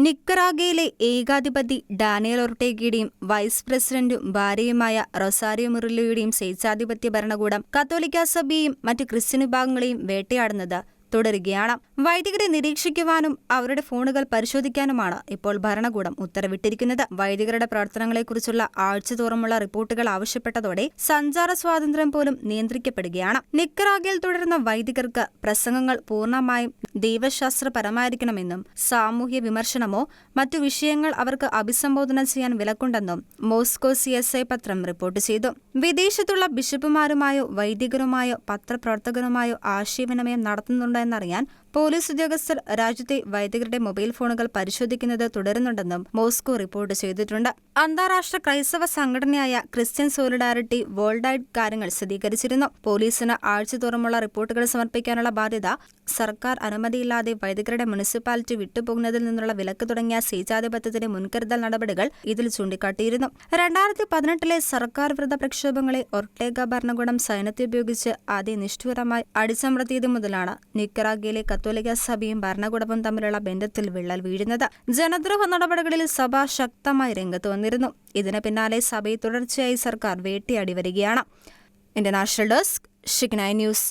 നിക്കറാഗയിലെ ഏകാധിപതി Daniel ഒർട്ടേഗയുടെയും vice പ്രസിഡന്റും ഭാര്യയുമായ Rosario മുറിലോയുടെയും സ്വേച്ഛാധിപത്യ ഭരണകൂടം കത്തോലിക്കാ സഭയെയും മറ്റു ക്രിസ്ത്യൻ വിഭാഗങ്ങളെയും വേട്ടയാടുന്നത് തുടരുകയാണ്. വൈദികരെ നിരീക്ഷിക്കുവാനും അവരുടെ ഫോണുകൾ പരിശോധിക്കാനുമാണ് ഇപ്പോൾ ഭരണകൂടം ഉത്തരവിട്ടിരിക്കുന്നത്. വൈദികരുടെ പ്രവർത്തനങ്ങളെക്കുറിച്ചുള്ള ആഴ്ചതോറുമുള്ള റിപ്പോർട്ടുകൾ ആവശ്യപ്പെട്ടതോടെ സഞ്ചാര സ്വാതന്ത്ര്യം പോലും നിയന്ത്രിക്കപ്പെടുകയാണ്. നിക്കറാഗിൽ തുടരുന്ന വൈദികർക്ക് പ്രസംഗങ്ങൾ പൂർണമായും ദൈവശാസ്ത്രപരമായിരിക്കണമെന്നും സാമൂഹ്യ വിമർശനമോ മറ്റു വിഷയങ്ങൾ അവർക്ക് അഭിസംബോധന ചെയ്യാൻ വിലക്കുണ്ടെന്നും മോസ്കോ സി എസ് ഐ പത്രം റിപ്പോർട്ട് ചെയ്തു. വിദേശത്തുള്ള ബിഷപ്പുമാരുമായോ വൈദികരുമായോ പത്രപ്രവർത്തകരുമായോ ആശയവിനിമയം നടത്തുന്നുണ്ടോ എന്നറിയാൻ പോലീസ് ഉദ്യോഗസ്ഥർ രാജ്യത്തെ വൈദികരുടെ മൊബൈൽ ഫോണുകൾ പരിശോധിക്കുന്നത് തുടരുന്നുണ്ടെന്നും മോസ്കോ റിപ്പോർട്ട് ചെയ്തിട്ടുണ്ട്. അന്താരാഷ്ട്ര ക്രൈസ്തവ സംഘടനയായ ക്രിസ്ത്യൻ സോളിഡാരിറ്റി വേൾഡൈഡ് കാര്യങ്ങൾ സ്ഥിരീകരിച്ചിരുന്നു. പോലീസിന് ആഴ്ചതോറുമുള്ള റിപ്പോർട്ടുകൾ സമർപ്പിക്കാനുള്ള ബാധ്യത സർക്കാർ അനുമതിയില്ലാതെ വൈദികരുടെ മുനിസിപ്പാലിറ്റി വിട്ടുപോകുന്നതിൽ നിന്നുള്ള വിലക്ക് തുടങ്ങിയ സ്വേച്ഛാധിപത്യത്തിന്റെ മുൻകരുതൽ നടപടികൾ ഇതിൽ ചൂണ്ടിക്കാട്ടിയിരുന്നു. രണ്ടായിരത്തി പതിനെട്ടിലെ സർക്കാർ വിരുദ്ധ പ്രക്ഷോഭങ്ങളെ ഒർട്ടേഗ ഭരണകൂടം സൈന്യത്തെ ഉപയോഗിച്ച് ആദ്യം നിഷ്ഠുരമായി അടിച്ചമർത്തിയത് മുതലാണ് നിക്കറാഗിയിലെ കത്തോലിക്ക സഭയും ഭരണകൂടവും തമ്മിലുള്ള ബന്ധത്തിൽ വിള്ളൽ വീഴുന്നത്. ജനദ്രോഹ നടപടികളിൽ സഭ ശക്തമായി രംഗത്ത് വന്നിരുന്നു. ഇതിന് പിന്നാലെ സഭയെ തുടർച്ചയായി സർക്കാർ വേട്ടയാടി വരികയാണ്. International desk ഷിഗ്നൈ news